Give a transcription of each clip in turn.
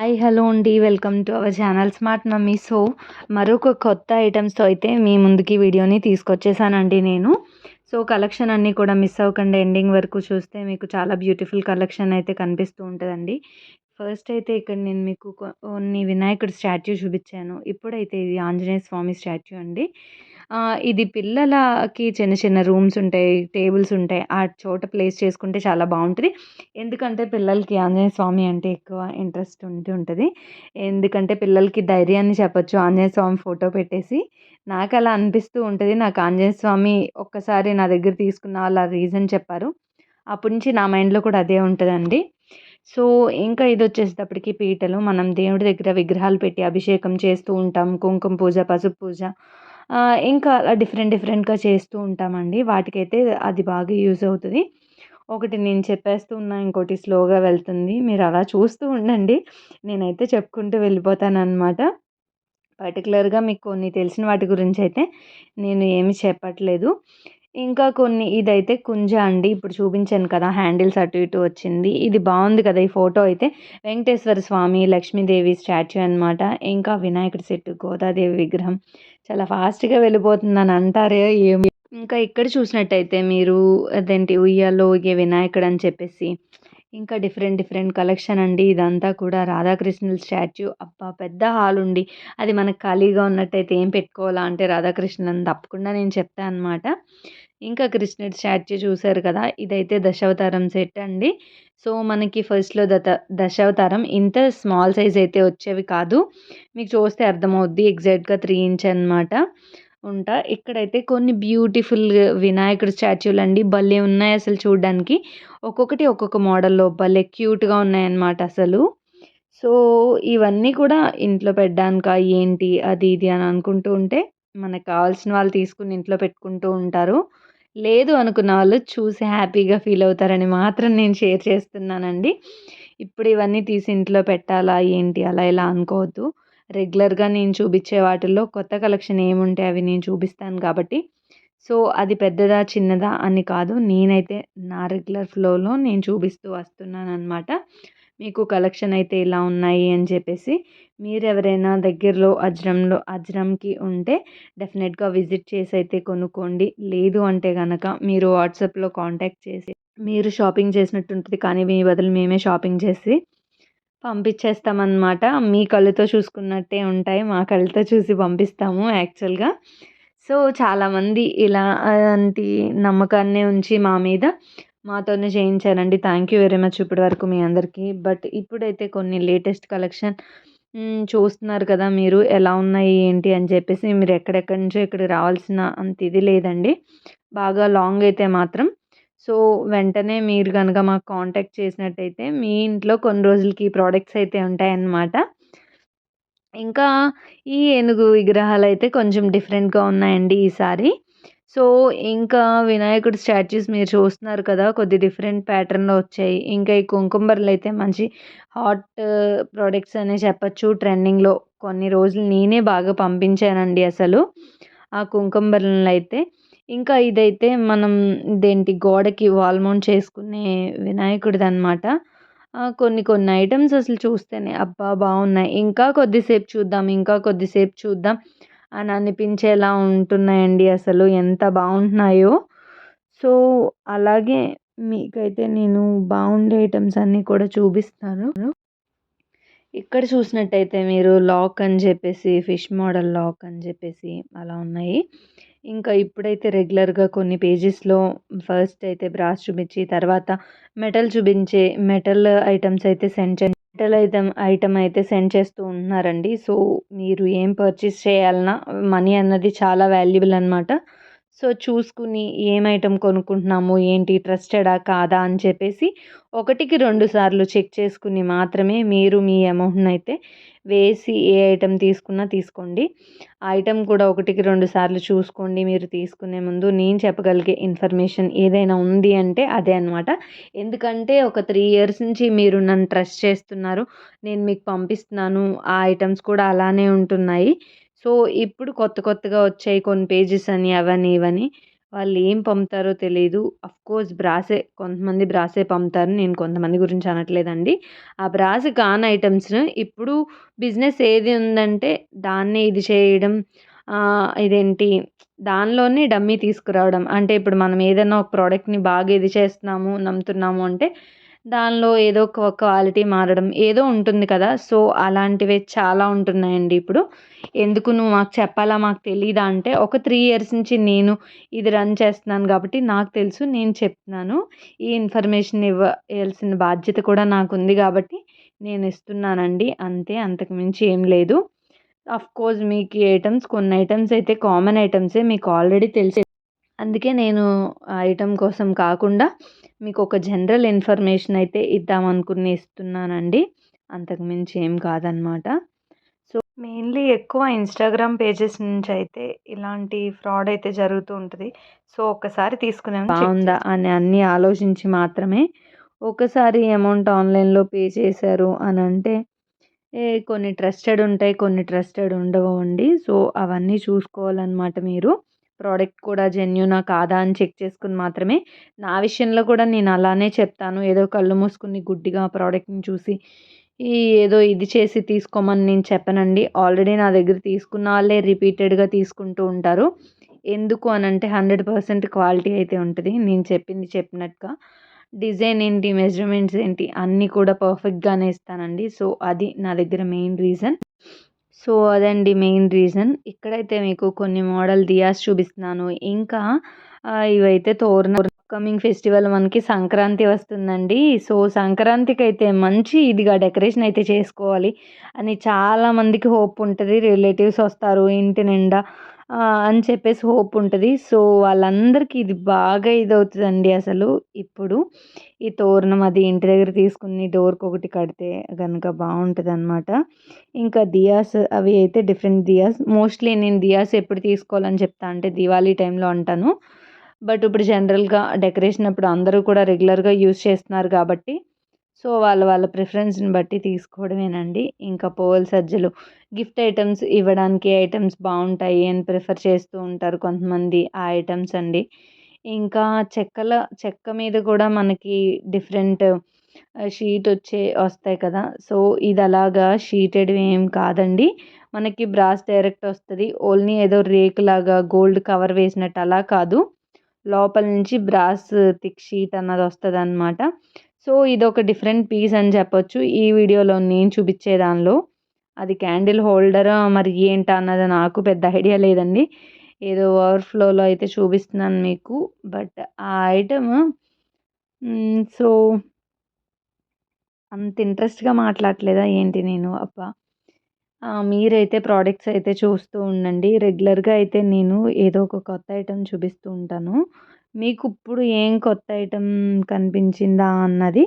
Hi hello అండి. Welcome to our channel smart mummy. So మరొక కొత్త ఐటమ్స్తో అయితే మీ ముందుకి వీడియోని తీసుకొచ్చేసానండి నేను. సో కలెక్షన్ అన్నీ కూడా మిస్ అవ్వకుండా. ఎండింగ్ వరకు చూస్తే మీకు చాలా బ్యూటిఫుల్ కలెక్షన్ అయితే కనిపిస్తూ ఉంటుందండి. ఫస్ట్ అయితే ఇక్కడ నేను మీకు కొన్ని వినాయకుడి స్టాచ్యూ చూపించాను. ఇప్పుడైతే ఇది ఆంజనేయ స్వామి స్టాచ్యూ అండి. ఇది పిల్లలకి చిన్న చిన్న రూమ్స్ ఉంటాయి టేబుల్స్ ఉంటాయి. ఆ చోట ప్లేస్ చేసుకుంటే చాలా బాగుంటుంది. ఎందుకంటే పిల్లలకి ఆంజనేయ స్వామి అంటే ఎక్కువ ఇంట్రెస్ట్ ఉంటూ ఉంటుంది. ఎందుకంటే పిల్లలకి ధైర్యాన్ని చెప్పచ్చు. ఆంజనేయ స్వామి ఫోటో పెట్టేసి నాకు అలా అనిపిస్తూ ఉంటుంది. నాకు ఆంజనేయ స్వామి ఒక్కసారి నా దగ్గర తీసుకున్న వాళ్ళ రీజన్ చెప్పారు. అప్పటి నుంచి నా మైండ్లో కూడా అదే ఉంటుందండి. సో ఇంకా ఇది వచ్చేసేటప్పటికి పీటలు. మనం దేవుడి దగ్గర విగ్రహాలు పెట్టి అభిషేకం చేస్తూ ఉంటాం. కుంకుమ పూజ పసుపు పూజ. ఇంకా అలా డిఫరెంట్ డిఫరెంట్గా చేస్తూ ఉంటామండి. వాటికైతే అది బాగా యూజ్ అవుతుంది. ఒకటి నేను చెప్పేస్తూ ఉన్నా ఇంకోటి స్లోగా వెళ్తుంది. మీరు అలా చూస్తూ ఉండండి. నేనైతే చెప్పుకుంటూ వెళ్ళిపోతాను అనమాట పర్టికులర్గా మీకు కొన్ని తెలిసిన వాటి గురించి అయితే నేను ఏమి చెప్పట్లేదు. ఇంకా కొన్ని ఇదైతే కుంజ అండి. ఇప్పుడు చూపించాను కదా హ్యాండిల్స్ అటు ఇటు వచ్చింది. ఇది బాగుంది కదా ఈ ఫోటో అయితే. వెంకటేశ్వర స్వామి లక్ష్మీదేవి స్టాచ్యూ అనమాట ఇంకా వినాయకుడి సెట్టు గోదాదేవి విగ్రహం. చాలా ఫాస్ట్గా వెళ్ళిపోతుందని అంటారే ఏమి. ఇంకా ఇక్కడ చూసినట్టయితే మీరు అదేంటి ఉయ్యాలో ఇగే వినాయకుడు అని చెప్పేసి ఇంకా డిఫరెంట్ డిఫరెంట్ కలెక్షన్ అండి. ఇదంతా కూడా రాధాకృష్ణుల స్టాచ్యూ. అబ్బా! పెద్ద హాల్ ఉండి అది మనకు ఖాళీగా ఉన్నట్టయితే ఏం పెట్టుకోవాలా అంటే రాధాకృష్ణులని తప్పకుండా నేను చెప్తాను అనమాట ఇంకా కృష్ణుడి స్టాచ్యూ చూశారు కదా! ఇదైతే దశావతారం సెట్ అండి. సో మనకి ఫస్ట్లో దత దశావతారం ఇంత స్మాల్ సైజ్ అయితే వచ్చేవి కాదు. మీకు చూస్తే అర్థమవుద్ది ఎగ్జాక్ట్గా త్రీ ఇంచ్ అనమాట ఉంటా. ఇక్కడైతే కొన్ని బ్యూటిఫుల్ వినాయకుడి స్టాచ్యూలు అండి. భలే ఉన్నాయి అసలు చూడడానికి. ఒక్కొక్కటి ఒక్కొక్క మోడల్లో భలే క్యూట్గా ఉన్నాయన్నమాట అసలు. సో ఇవన్నీ కూడా ఇంట్లో పెట్టడానిక ఏంటి అది ఇది అని అనుకుంటూ ఉంటే మనకు కావాల్సిన వాళ్ళు తీసుకుని ఇంట్లో పెట్టుకుంటూ ఉంటారు. లేదు అనుకున్న వాళ్ళు చూసి హ్యాపీగా ఫీల్ అవుతారని మాత్రం నేను షేర్ చేస్తున్నానండి. ఇప్పుడు ఇవన్నీ తీసి ఇంట్లో పెట్టాలా ఏంటి అలా ఇలా అనుకోవద్దు. రెగ్యులర్గా నేను చూపించే వాటిల్లో కొత్త కలెక్షన్ ఏముంటే అవి నేను చూపిస్తాను కాబట్టి. సో అది పెద్దదా చిన్నదా అని కాదు. నేనైతే నా రెగ్యులర్ ఫ్లోలో నేను చూపిస్తూ వస్తున్నాను అనమాట మీకు కలెక్షన్ అయితే ఇలా ఉన్నాయి అని చెప్పేసి. మీరు ఎవరైనా దగ్గరలో అజ్రంలో అజ్రంకి ఉంటే డెఫినెట్గా విజిట్ చేసి అయితే కొనుక్కోండి. లేదు అంటే కనుక మీరు వాట్సాప్లో కాంటాక్ట్ చేసి మీరు షాపింగ్ చేసినట్టు ఉంటుంది కానీ మీ బదులు మేమే షాపింగ్ చేసి పంపించేస్తామన్నమాట. మీ కళ్ళతో చూసుకున్నట్టే ఉంటాయి. మా కళ్ళతో చూసి పంపిస్తాము యాక్చువల్గా. సో చాలామంది ఇలాంటి నమ్మకాన్ని ఉంచి మా మీద మాతోనే చేయించారండి. థ్యాంక్ యూ వెరీ మచ్ ఇప్పటి వరకు మీ అందరికీ. బట్ ఇప్పుడైతే కొన్ని లేటెస్ట్ కలెక్షన్ చూస్తున్నారు కదా మీరు ఎలా ఉన్నాయి ఏంటి అని చెప్పేసి మీరు ఎక్కడెక్కడి నుంచో ఇక్కడికి రావాల్సిన అంత ఇది లేదండి. బాగా లాంగ్ అయితే మాత్రం సో వెంటనే మీరు కనుక మాకు కాంటాక్ట్ చేసినట్టయితే మీ ఇంట్లో కొన్ని రోజులకి ఈ ప్రోడక్ట్స్ అయితే ఉంటాయన్నమాట. ఇంకా ఈ ఏనుగు విగ్రహాలు అయితే కొంచెం డిఫరెంట్గా ఉన్నాయండి ఈసారి. సో ఇంకా వినాయకుడి స్టాచ్యూస్ మీరు చూస్తున్నారు కదా కొద్ది డిఫరెంట్ ప్యాటర్న్లో వచ్చాయి. ఇంకా ఈ కుంకుమర్లు అయితే మంచి హాట్ ప్రోడక్ట్స్ అనే చెప్పచ్చు. ట్రెండింగ్లో కొన్ని రోజులు నేనే బాగా పంపించానండి అసలు. ఆ కుంకుమర్లను అయితే ఇంకా ఇదైతే మనం ఇదేంటి గోడకి వాల్ మౌంట్ చేసుకునే వినాయకుడిది అనమాట కొన్ని కొన్ని ఐటమ్స్ అసలు చూస్తేనే అబ్బా బాగున్నాయి ఇంకా కొద్దిసేపు చూద్దాం ఇంకా కొద్దిసేపు చూద్దాం అని అనిపించేలా ఉంటున్నాయండి అసలు ఎంత బాగుంటున్నాయో సో అలాగే మీకైతే నేను బాగుండే ఐటమ్స్ అన్నీ కూడా చూపిస్తాను. ఇక్కడ చూసినట్టయితే మీరు లాక్ అని చెప్పేసి ఫిష్ మోడల్ లాక్ అని చెప్పేసి అలా ఉన్నాయి. ఇంకా ఇప్పుడైతే రెగ్యులర్గా కొన్ని పేజెస్లో ఫస్ట్ అయితే బ్రాస్ చూపించి తర్వాత మెటల్ చూపించే మెటల్ ఐటమ్స్ అయితే సెండ్ చే మెటల్ ఐటమ్ ఐటమ్ అయితే సెండ్ చేస్తూ ఉంటున్నారండి. సో మీరు ఏం పర్చేస్ చేయాలన్నా మనీ అన్నది చాలా వాల్యుబుల్ అనమాట సో చూసుకుని ఏం ఐటమ్ కొనుక్కుంటున్నాము ఏంటి ట్రస్టెడా కాదా అని చెప్పేసి ఒకటికి రెండు సార్లు చెక్ చేసుకుని మాత్రమే మీరు మీ అమౌంట్ని అయితే వేసి ఏ ఐటెం తీసుకున్నా తీసుకోండి. ఆ ఐటెం కూడా ఒకటికి రెండు సార్లు చూసుకోండి మీరు తీసుకునే ముందు. నేను చెప్పగలిగే ఇన్ఫర్మేషన్ ఏదైనా ఉంది అంటే అదే అనమాట ఎందుకంటే ఒక త్రీ ఇయర్స్ నుంచి మీరు నన్ను ట్రస్ట్ చేస్తున్నారు. నేను మీకు పంపిస్తున్నాను. ఆ ఐటమ్స్ కూడా అలానే ఉంటున్నాయి. సో ఇప్పుడు కొత్త కొత్తగా వచ్చాయి కొన్ని పేజెస్ అని అవని ఇవని. వాళ్ళు ఏం పంపుతారో తెలియదు కోర్స్ బ్రాసే కొంతమంది బ్రాసే పంపుతారు. నేను కొంతమంది గురించి అనట్లేదండి. ఆ బ్రాస్ కాన్ ఐటమ్స్ను ఇప్పుడు బిజినెస్ ఏది ఉందంటే దాన్నే ఇది చేయడం ఇదేంటి దానిలోనే డమ్మీ తీసుకురావడం. అంటే ఇప్పుడు మనం ఏదైనా ఒక ప్రోడక్ట్ని బాగా ఇది చేస్తున్నాము నమ్ముతున్నాము అంటే దానిలో ఏదో ఒక క్వాలిటీ మారడం ఏదో ఉంటుంది కదా. సో అలాంటివే చాలా ఉంటున్నాయండి ఇప్పుడు. ఎందుకు నువ్వు మాకు చెప్పాలా మాకు తెలీదా అంటే ఒక త్రీ ఇయర్స్ నుంచి నేను ఇది రన్ చేస్తున్నాను కాబట్టి నాకు తెలుసు నేను చెప్తున్నాను. ఈ ఇన్ఫర్మేషన్ ఇవ్వాల్సిన బాధ్యత కూడా నాకు ఉంది కాబట్టి నేను ఇస్తున్నానండి. అంతే అంతకు మించి ఏం లేదు. కోర్స్ మీకు ఐటమ్స్ కొన్ని ఐటమ్స్ అయితే కామన్ ఐటమ్సే మీకు ఆల్రెడీ తెలిసే అందుకే నేను ఐటమ్ కోసం కాకుండా మీకు ఒక జనరల్ ఇన్ఫర్మేషన్ అయితే ఇద్దాం అనుకుని ఇస్తున్నానండి అంతకుమించి ఏం కాదనమాట సో మెయిన్లీ ఎక్కువ ఇన్స్టాగ్రామ్ పేజెస్ నుంచి అయితే ఇలాంటి ఫ్రాడ్ అయితే జరుగుతూ ఉంటుంది. సో ఒక్కసారి తీసుకునే బాగుందా అని అన్నీ ఆలోచించి మాత్రమే ఒకసారి అమౌంట్ ఆన్లైన్లో పే చేశారు అని అంటే ఏ కొన్ని ట్రస్టెడ్ ఉంటాయి కొన్ని ట్రస్టెడ్ ఉండవు అండి సో అవన్నీ చూసుకోవాలన్నమాట మీరు. ప్రోడక్ట్ కూడా జెన్యునా కాదా అని చెక్ చేసుకుని మాత్రమే నా విషయంలో కూడా నేను అలానే చెప్తాను. ఏదో కళ్ళు మూసుకుని గుడ్డిగా ప్రోడక్ట్ని చూసి ఈ ఏదో ఇది చేసి తీసుకోమని నేను చెప్పనండి. ఆల్రెడీ నా దగ్గర తీసుకున్న వాళ్ళే రిపీటెడ్గా తీసుకుంటూ ఉంటారు. ఎందుకు అని అంటే హండ్రెడ్ పర్సెంట్ క్వాలిటీ అయితే ఉంటుంది. నేను చెప్పింది చెప్పినట్టుగా డిజైన్ ఏంటి మెజర్మెంట్స్ ఏంటి అన్నీ కూడా పర్ఫెక్ట్గానే ఇస్తానండి. సో అది నా దగ్గర మెయిన్ రీజన్. సో అదండి మెయిన్ రీజన్. ఇక్కడైతే మీకు కొన్ని మోడల్ దియాస్ చూపిస్తున్నాను. ఇంకా ఇవైతే తోరణ అప్కమింగ్ ఫెస్టివల్ మనకి సంక్రాంతి వస్తుందండి. సో సంక్రాంతికి అయితే మంచి ఇదిగా డెకరేషన్ అయితే చేసుకోవాలి అని చాలామందికి హోప్ ఉంటుంది. రిలేటివ్స్ వస్తారు ఇంటి నిండా అని చెప్పేసి హోప్ ఉంటుంది. సో వాళ్ళందరికీ ఇది బాగా ఇదవుతుందండి అసలు. ఇప్పుడు ఈ తోరణం అది ఇంటి దగ్గర తీసుకుని డోర్కి ఒకటి కడితే కనుక బాగుంటుంది అనమాట ఇంకా దియాస్ అవి అయితే డిఫరెంట్ దియాస్. మోస్ట్లీ నేను దియాస్ ఎప్పుడు తీసుకోవాలని చెప్తా అంటే దివాళీ టైంలో అంటాను. బట్ ఇప్పుడు జనరల్గా డెకరేషన్ అప్పుడు అందరూ కూడా రెగ్యులర్గా యూస్ చేస్తున్నారు కాబట్టి సో వాళ్ళ వాళ్ళ ప్రిఫరెన్స్ని బట్టి తీసుకోవడమేనండి. ఇంకా పోల్ సజ్జలు గిఫ్ట్ ఐటమ్స్ ఇవ్వడానికి ఐటమ్స్ బాగుంటాయి అని ప్రిఫర్ చేస్తూ ఉంటారు కొంతమంది ఆ ఐటమ్స్ అండి. ఇంకా చెక్కల చెక్క మీద కూడా మనకి డిఫరెంట్ షీట్ వచ్చే వస్తాయి కదా. సో ఇది అలాగా షీటెడ్ ఏం కాదండి. మనకి బ్రాస్ డైరెక్ట్ వస్తుంది. ఓన్లీ ఏదో రేకులాగా గోల్డ్ కవర్ వేసినట్టు అలా కాదు. లోపల నుంచి బ్రాస్ థిక్ షీట్ అన్నది వస్తుంది అనమాట సో ఇది ఒక డిఫరెంట్ పీస్ అని చెప్పొచ్చు. ఈ వీడియోలో నేను చూపించే దానిలో. అది క్యాండిల్ హోల్డర్ మరి ఏంటి అన్నది నాకు పెద్ద ఐడియా లేదండి. ఏదో ఓవర్ఫ్లోలో అయితే చూపిస్తున్నాను మీకు. బట్ ఆ ఐటమ్ సో అంత ఇంట్రెస్ట్గా మాట్లాడలేదా ఏంటి నేను? అబ్బా! మీరైతే ప్రోడక్ట్స్ అయితే చూస్తూ ఉండండి. రెగ్యులర్గా అయితే నేను ఏదో ఒక కొత్త ఐటెం చూపిస్తూ ఉంటాను. మీకు ఇప్పుడు ఏం కొత్త ఐటెం కనిపించిందా అన్నది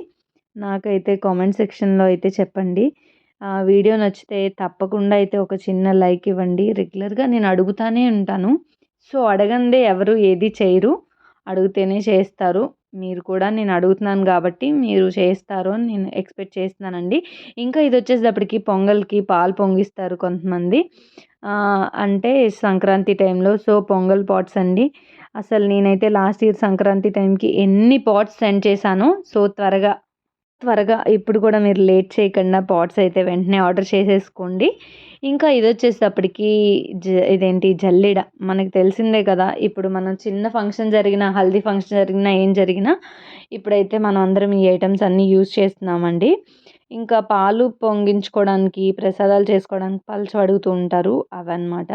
నాకైతే కామెంట్ సెక్షన్లో అయితే చెప్పండి. వీడియో నచ్చితే తప్పకుండా అయితే ఒక చిన్న లైక్ ఇవ్వండి. రెగ్యులర్గా నేను అడుగుతానే ఉంటాను. సో అడగందే ఎవరు ఏది చేయరు. అడిగితేనే చేస్తారు. మీరు కూడా నేను అడుగుతున్నాను కాబట్టి మీరు చేస్తారు అని నేను ఎక్స్పెక్ట్ చేస్తున్నానండి. ఇంకా ఇది వచ్చేసేటప్పటికి పొంగల్కి పాలు పొంగిస్తారు కొంతమంది. అంటే సంక్రాంతి టైంలో సో పొంగల్ పాట్స్ అండి. అసలు నేనైతే లాస్ట్ ఇయర్ సంక్రాంతి టైంకి ఎన్ని పాట్స్ సెండ్ చేశానో సో త్వరగా త్వరగా ఇప్పుడు కూడా మీరు లేట్ చేయకుండా పాట్స్ అయితే వెంటనే ఆర్డర్ చేసేసుకోండి. ఇంకా ఇది వచ్చేటప్పటికి జ ఇదేంటి జల్లెడ. మనకు తెలిసిందే కదా ఇప్పుడు మనం చిన్న ఫంక్షన్ జరిగిన హల్దీ ఫంక్షన్ జరిగినా ఏం జరిగినా ఇప్పుడైతే మనం అందరం ఈ ఐటమ్స్ అన్నీ యూజ్ చేస్తున్నామండి. ఇంకా పాలు పొంగించుకోవడానికి ప్రసాదాలు చేసుకోవడానికి పలుచు అడుగుతూ ఉంటారు అవన్నమాట.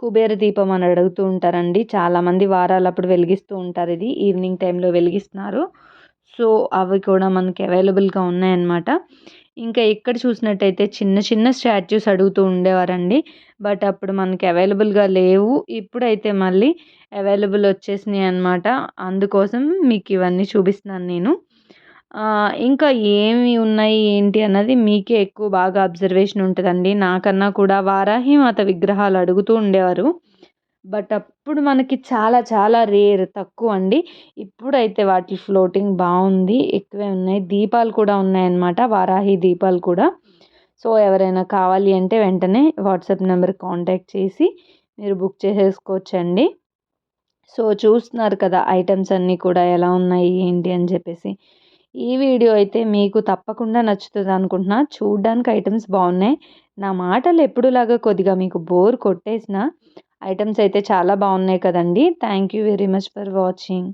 కుబేర దీపం అని అడుగుతూ ఉంటారండి. చాలామంది వారాలు అప్పుడు వెలిగిస్తూ ఉంటారు ఇది ఈవినింగ్ టైంలో వెలిగిస్తున్నారు. సో అవి కూడా మనకి అవైలబుల్గా ఉన్నాయన్నమాట. ఇంకా ఎక్కడ చూసినట్టయితే చిన్న చిన్న స్టాచ్యూస్ అడుగుతూ ఉండేవారండి. బట్ అప్పుడు మనకి అవైలబుల్గా లేవు. ఇప్పుడైతే మళ్ళీ అవైలబుల్ వచ్చేసినాయి అనమాట అందుకోసం మీకు ఇవన్నీ చూపిస్తున్నాను నేను. ఇంకా ఏమి ఉన్నాయి ఏంటి అన్నది మీకే ఎక్కువ బాగా అబ్జర్వేషన్ ఉంటుందండి. నాకన్నా కూడా వారాహి మాత విగ్రహాలు అడుగుతూ ఉండేవారు. బట్ అప్పుడు మనకి చాలా చాలా రేర్ తక్కువ అండి. ఇప్పుడైతే వాటి ఫ్లోటింగ్ బాగుంది. ఎక్కువే ఉన్నాయి. దీపాలు కూడా ఉన్నాయన్నమాట. వారాహి దీపాలు కూడా. సో ఎవరైనా కావాలి అంటే వెంటనే వాట్సాప్ నెంబర్ కాంటాక్ట్ చేసి మీరు బుక్ చేసేసుకోవచ్చండి. సో చూస్తున్నారు కదా ఐటమ్స్ అన్నీ కూడా ఎలా ఉన్నాయి ఏంటి అని చెప్పేసి. ఈ వీడియో అయితే మీకు తప్పకుండా నచ్చుతుంది అనుకుంటున్నా. చూడ్డానికి ఐటమ్స్ బాగున్నాయి. నా మాటలు ఎప్పుడులాగా కొద్దిగా మీకు బోర్ కొట్టేసిన ఐటమ్స్ అయితే చాలా బాగున్నాయి కదండీ. Thank you very much for watching